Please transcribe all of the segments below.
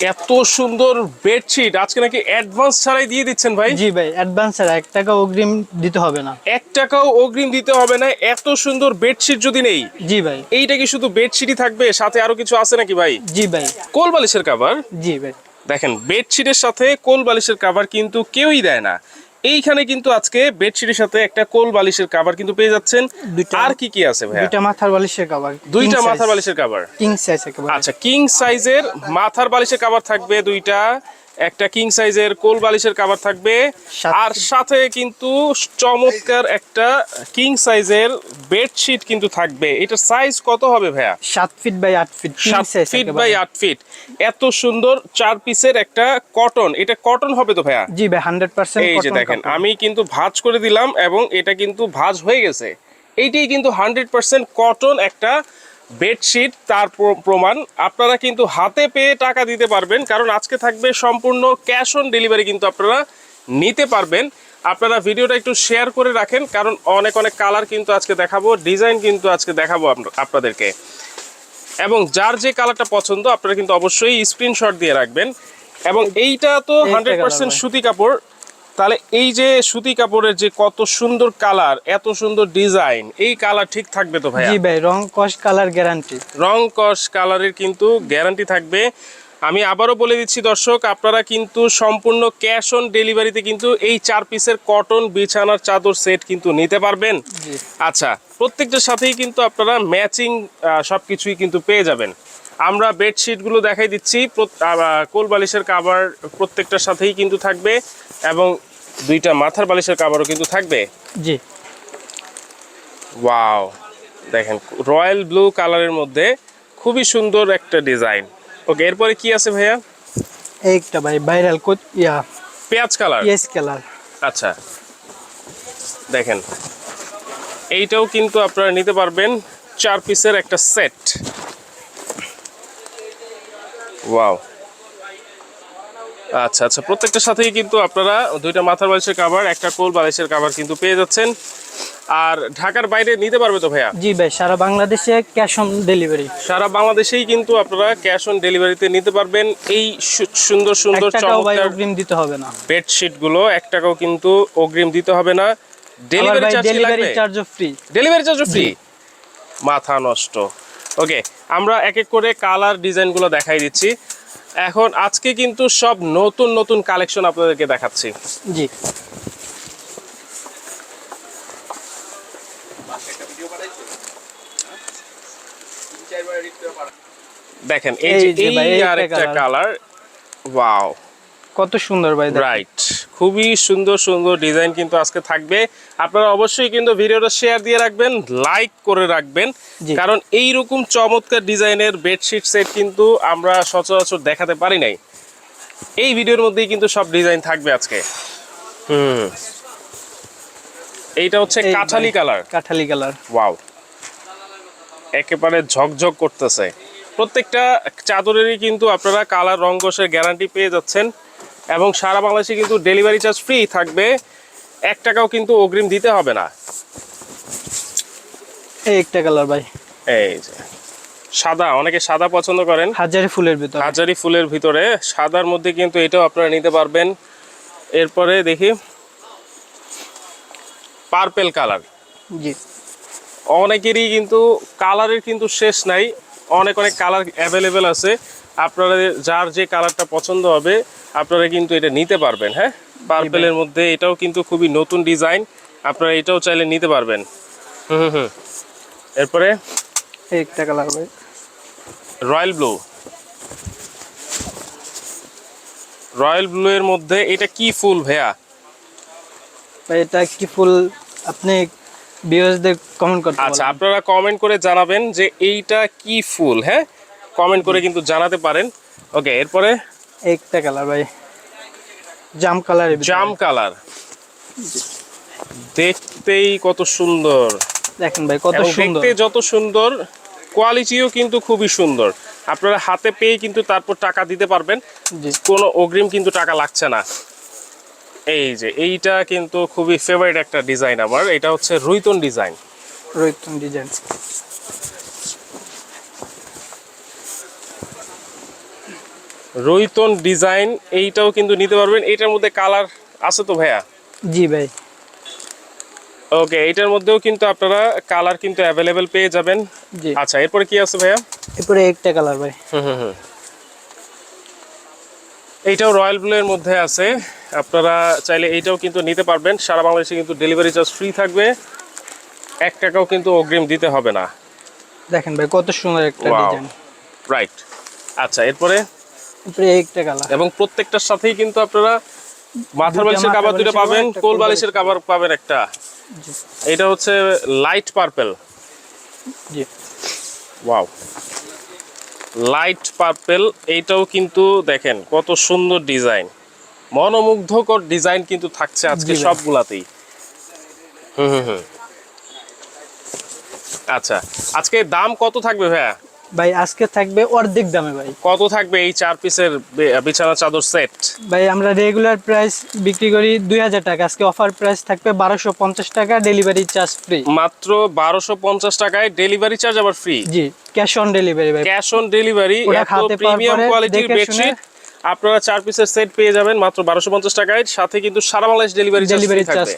এত সুন্দর বেডশিট। আজকে নাকি অ্যাডভান্স ছাড়াই দিয়ে দিচ্ছেন ভাই? জি ভাই অ্যাডভান্স ছাড়া এক টাকা অগ্রিম দিতে হবে না। এক টাকাও অগ্রিম দিতে হবে না এত সুন্দর বেডশিট যদি নেই। জি ভাই। এইটা কি শুধু বেডশিটই থাকবে? সাথে আরও কিছু আছে নাকি ভাই? জি ভাই। কোল বালিশের কাভার জি ভাই। দেখেন বেডশিটের সাথে কোল বালিশের কাভার কিন্তু কেউই দেয় না। এইখানে কিন্তু আজকে বেডশিটের সাথে একটা কোল বালিশের কাভার কিন্তু পেয়ে যাচ্ছেন। আর কি কি আছে ভাই দুইটা মাথার বালিশের কভার দুইটা মাথার বালিশের কাভার কিং সাইজ আচ্ছা কিং সাইজের মাথার বালিশের কাভার থাকবে দুইটা। একটা কিং সাইজের কোল বালিশের কাভার থাকবে। আর সাথে কিন্তু চমৎকার একটা কিং সাইজের বেডশিট কিন্তু থাকবে। এটার সাইজ কত হবে ভাইয়া? সাত ফিট বাই আট ফিট সাত ফিট বাই আট ফিট এত সুন্দর চার পিসের একটা কটন এটা কটন হবে তো ভাইয়া? জি ভাই হান্ড্রেড পার্সেন্ট এই যে দেখেন আমি কিন্তু ভাঁজ করে দিলাম এবং এটা কিন্তু ভাঁজ হয়ে গেছে। এইটাই কিন্তু হান্ড্রেড পার্সেন্ট কটন একটা বেডশিট তার প্র- প্রমাণ। আপনারা কিন্তু হাতে পেয়ে টাকা দিতে পারবেন কারণ আজকে থাকবে সম্পূর্ণ ক্যাশ অন ডেলিভারি কিন্তু আপনারা নিতে পারবেন। আপনারা ভিডিওটা একটু শেয়ার করে রাখেন কারণ অনেক অনেক কালার কিন্তু আজকে দেখাবো ডিজাইন কিন্তু আজকে দেখাবো আপনাদেরকে। এবং যার যে কালারটা পছন্দ আপনারা কিন্তু অবশ্যই স্ক্রিনশট দিয়ে রাখবেন। এবং এইটা তো হান্ড্রেড পার্সেন্ট সুতি কাপড় তাহলে এই যে সুতি কাপড়ের যে কত সুন্দর কালার এত সুন্দর ডিজাইন এই কালার ঠিক থাকবে তো ভাই জি ভাই রং কস কালার গ্যারান্টি রং কস কালারের কিন্তু গ্যারান্টি থাকবে। আমি আবারও বলে দিচ্ছি দর্শক আপনারা কিন্তু সম্পূর্ণ ক্যাশ অন ডেলিভারিতে কিন্তু এই চার পিসের কটন বিছানার চাদর সেট কিন্তু নিতে পারবেন। আচ্ছা প্রত্যেকটার সাথেই কিন্তু আপনারা ম্যাচিং সব কিছুই কিন্তু পেয়ে যাবেন। আমরা বেডশিটগুলো দেখাই দিচ্ছি কোল বালিশের কাভার প্রত্যেকটার সাথেই কিন্তু থাকবে এবং দুইটা মাথার বালিশের কাভারও কিন্তু থাকবে। জি। ওয়াও দেখেন রয়্যাল ব্লু কালারের মধ্যে খুবই সুন্দর একটা ডিজাইন। ওকে এরপরে কি আছে ভাইয়া? একটা ভাই ভাইরাল কোচ ইয়া। পেঁয়াজ কালার? Yes colour. আচ্ছা দেখেন। এইটাও কিন্তু আপনারা নিতে পারবেন চার পিসের একটা সেট। ওয়াও আচ্ছা আচ্ছা প্রত্যেকটার সাথেই কিন্তু আপনারা দুইটা মাথার বালিশের কাভার একটা কোল বালিশের কাভার কিন্তু পেয়ে যাচ্ছেন। আর ঢাকার বাইরে নিতে পারবে তো ভাইয়া? জি ভাই সারা বাংলাদেশে ক্যাশ অন ডেলিভারি সারা বাংলাদেশেই কিন্তু আপনারা ক্যাশ অন ডেলিভারিতে নিতে পারবেন। এই সু- সুন্দর সুন্দর চমৎকার অগ্রিম দিতে হবে না। বেডশিটগুলো এক টাকাও কিন্তু অগ্রিম দিতে হবে না। ডেলিভারি চার্জ কি ডেলিভারি চার্জও ফ্রি ডেলিভারি চার্জও ফ্রি মাথা নষ্ট। ওকে আমরা এক এক করে কালার ডিজাইনগুলো দেখাই দিচ্ছি। এখন আজকে কিন্তু সব নতুন নতুন কালেকশন আপনাদেরকে দেখাচ্ছি। জি। দেখেন এই যে এই এইটা আর একটা কালার ওয়াও কত সুন্দর ভাই রাইট খুবই সুন্দর সুন্দর ডিজাইন কিন্তু আজকে থাকবে। আপনারা অবশ্যই কিন্তু ভিডিওটা শেয়ার দিয়ে রাখবেন লাইক করে রাখবেন। কারণ এই রকম চমৎকার ডিজাইনের বেডশিট সেট কিন্তু আমরা সচরাচর দেখাতে পারি নাই। এই ভিডিওর মধ্যেই কিন্তু সব ডিজাইন থাকবে আজকে। হুম। এইটা হচ্ছে কাঠালি কালার কাঠালি কালার ওয়াও একেবারে ঝকঝক করতেছে। প্রত্যেকটা চাদরেরই কিন্তু আপনারা কালার রং গ্যারান্টি পেয়ে যাচ্ছেন। এবং সারা বাংলাদেশে কিন্তু ডেলিভারি চার্জ ফ্রি থাকবে। এক টাকাও কিন্তু অগ্রিম দিতে হবে না। এই একটা কালার ভাই। এই যে সাদা অনেকে সাদা পছন্দ করেন। হাজারি ফুলের ভিতর। হাজারি ফুলের ভিতরে সাদার মধ্যে কিন্তু এটাও আপনারা নিতে পারবেন। এরপরে দেখি পার্পেল কালার জি। অনেকেরই কিন্তু কালারের কিন্তু শেষ নাই। অনেক অনেক কালার অ্যাভেলেবেল আছে। আপনারা যার যে কালারটা পছন্দ হবে আপনারা কিন্তু এটা নিতে পারবেন হ্যাঁ? পার্পেলের মধ্যে এটাও কিন্তু খুবই নতুন ডিজাইন আপনারা এটাও চাইলে নিতে পারবেন। হুম হুম এরপরে? একটা কালার ভাই রয়্যাল ব্লু রয়্যাল ব্লু এর মধ্যে এটা কি ফুল ভাইয়া? ভাই এটা কি ফুল আপনি ভিউয়ার্সদের কমেন্ট করতে আচ্ছা আপনারা কমেন্ট করে জানাবেন যে এইটা কি ফুল হ্যাঁ? কমেন্ট করে কিন্তু জানাতে পারেন। ওকে এরপরে? একটা কালার ভাই। জাম কালার জাম কালার দেখতেই কত সুন্দর। দেখেন ভাই কত সুন্দর। দেখতে যত সুন্দর কোয়ালিটিও কিন্তু খুবই সুন্দর। আপনারা হাতে পেয়ে কিন্তু তারপর টাকা দিতে পারবেন। জি। কোনো অগ্রিম কিন্তু টাকা লাগছে না। এই যে এইটা কিন্তু খুবই ফেভারিট একটা ডিজাইন আমার। এটা হচ্ছে রুইতন ডিজাইন রোহিতন ডিজাইন রইতন ডিজাইন এইটাও কিন্তু নিতে পারবেন। এটার মধ্যে কালার আছে তো ভাইয়া? জি ভাই। ওকে এটার মধ্যেও কিন্তু আপনারা কালার কিন্তু অ্যাভেলেবেল পেয়ে যাবেন। জি। আচ্ছা এরপরে কি আছে ভাইয়া? এরপরে একটা কালার ভাই। হুম হুম হুম। এইটাও রয়্যাল ব্লু এর মধ্যে আছে। আপনারা চাইলে এইটাও কিন্তু নিতে পারবেন। সারা বাংলাদেশে কিন্তু ডেলিভারি চার্জ ফ্রি থাকবে। এক টাকাও কিন্তু অগ্রিম দিতে হবে না। দেখেন ভাই কত সুন্দর একটা ডিজাইন রাইট আচ্ছা এরপরে? একটা কালার এবং প্রত্যেকটার সাথেই কিন্তু আপনারা মাথার বালিশের কাবার দুটো পাবেন কোল বালিশের কাবার পাবেন একটা। এটা হচ্ছে লাইট পার্পেল জি। ওয়াও লাইট পার্পেল এইটাও কিন্তু দেখেন কত সুন্দর ডিজাইন মনোমুগ্ধকর ডিজাইন কিন্তু থাকছে আজকে। সবগুলাতেই। হুম হুম হুম। আচ্ছা আজকে দাম কত থাকবে ভাইয়া? ভাই আজকে থাকবে অর্ধেক দামে ভাই। কত থাকবে এই চার পিসের বিছানা চাদর সেট? ভাই আমরা রেগুলার প্রাইস বিক্রি করি দুই হাজার টাকা। আজকে অফার প্রাইস থাকবে বারোশো পঞ্চাশ টাকা ডেলিভারি চার্জ ফ্রি মাত্র বারোশো পঞ্চাশ টাকায় ডেলিভারি চার্জ আবার ফ্রি জি ক্যাশ অন ডেলিভারি ভাই। ক্যাশ অন ডেলিভারি প্রিমিয়াম কোয়ালিটির বেডশিট আপনারা চার পিসের সেট পেয়ে যাবেন মাত্র বারোশো পঞ্চাশ টাকায়। সাথে কিন্তু সারা বাংলাদেশ ডেলিভারি ডেলিভারি চার্জ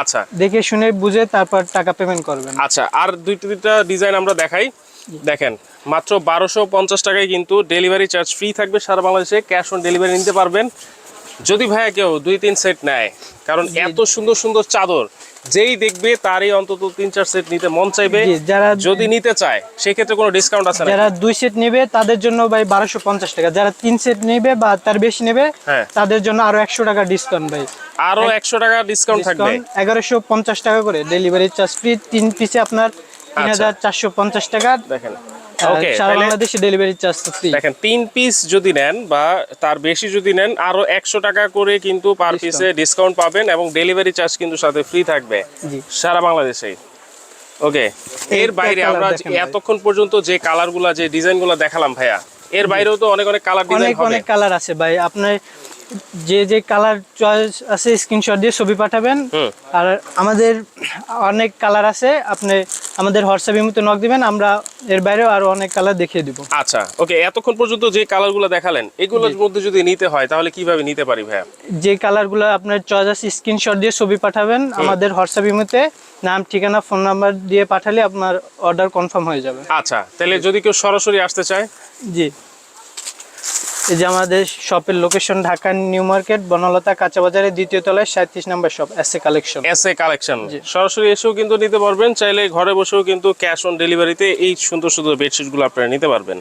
আচ্ছা। দেখে শুনে বুঝে তারপর টাকা পেমেন্ট করবেন। আচ্ছা আর দুইটা দুইটা ডিজাইন আমরা দেখাই। দেখেন মাত্র বারোশো পঞ্চাশ টাকায় কিন্তু ডেলিভারি চার্জ ফ্রি থাকবে সারা বাংলাদেশে ক্যাশ অন ডেলিভারি নিতে পারবেন। যদি ভাইয়া কেউ দুই তিন সেট নেয় কারণ এত সুন্দর সুন্দর চাদর যেই দেখবে তারই অন্তত তিন চার সেট নিতে মন চাইবে। যারা যদি নিতে চায় সেক্ষেত্রে কোনো ডিসকাউন্ট আছে যারা দুই সেট নেবে তাদের জন্য ভাই বারোশো পঞ্চাশ টাকা। যারা তিন সেট নেবে বা তার বেশি নেবে হ্যাঁ। তাদের জন্য আরও একশো টাকা ডিসকাউন্ট ভাই। আরও একশো টাকা ডিসকাউন্ট থাকবে। এগারোশো পঞ্চাশ টাকা করে ডেলিভারি চার্জ ফ্রি তিন পিসে আপনার তিন হাজার চারশো পঞ্চাশ টাকা। দেখেন। ওকে সারা বাংলাদেশে ডেলিভারি চার্জ ফ্রি দেখেন তিন পিস যদি নেন বা তার বেশি যদি নেন আরও একশো টাকা করে কিন্তু পার পিসে ডিসকাউন্ট পাবেন এবং ডেলিভারি চার্জ কিন্তু সাথে ফ্রি থাকবে জি। সারা বাংলাদেশেই। ওকে এর বাইরে আমরা এতক্ষণ পর্যন্ত যে কালারগুলা যে ডিজাইনগুলো দেখালাম ভাইয়া এর বাইরেও তো অনেক অনেক কালার ডিজাইন অনেক অনেক কালার আছে ভাই। আপনার যে যে কালার চয়েস আছে স্ক্রিনশট দিয়ে ছবি পাঠাবেন। আর আমাদের অনেক কালার আছে আপনি আমাদের হোয়াটসঅ্যাপের মতো নক দিবেন আমরা এর বাইরেও আরও অনেক কালার দেখিয়ে দিব। আচ্ছা ওকে এতক্ষণ পর্যন্ত যে কালারগুলো দেখালেন এগুলোর মধ্যে যদি নিতে হয় তাহলে কীভাবে নিতে পারি ভাইয়া? যে কালারগুলো আপনার চয়েস আছে স্ক্রিনশট দিয়ে ছবি পাঠাবেন আমাদের হোয়াটসঅ্যাপের মধ্যে নাম ঠিকানা ফোন নাম্বার দিয়ে পাঠালে আপনার অর্ডার কনফার্ম হয়ে যাবে। আচ্ছা তাহলে যদি কেউ সরাসরি আসতে চায়? জি। এই যে আমাদের শপের location Dhaka new market Banalata কাঁচা বাজারের দ্বিতীয় তলায় সাঁত্রিশ number shop S A collection S A collection সরাসরি এসেও কিন্তু নিতে পারবেন চাইলে ঘরে বসেও কিন্তু ক্যাশ অন ডেলিভারিতে এই সুন্দর সুন্দর বেডশিটগুলো আপনারা নিতে পারবেন।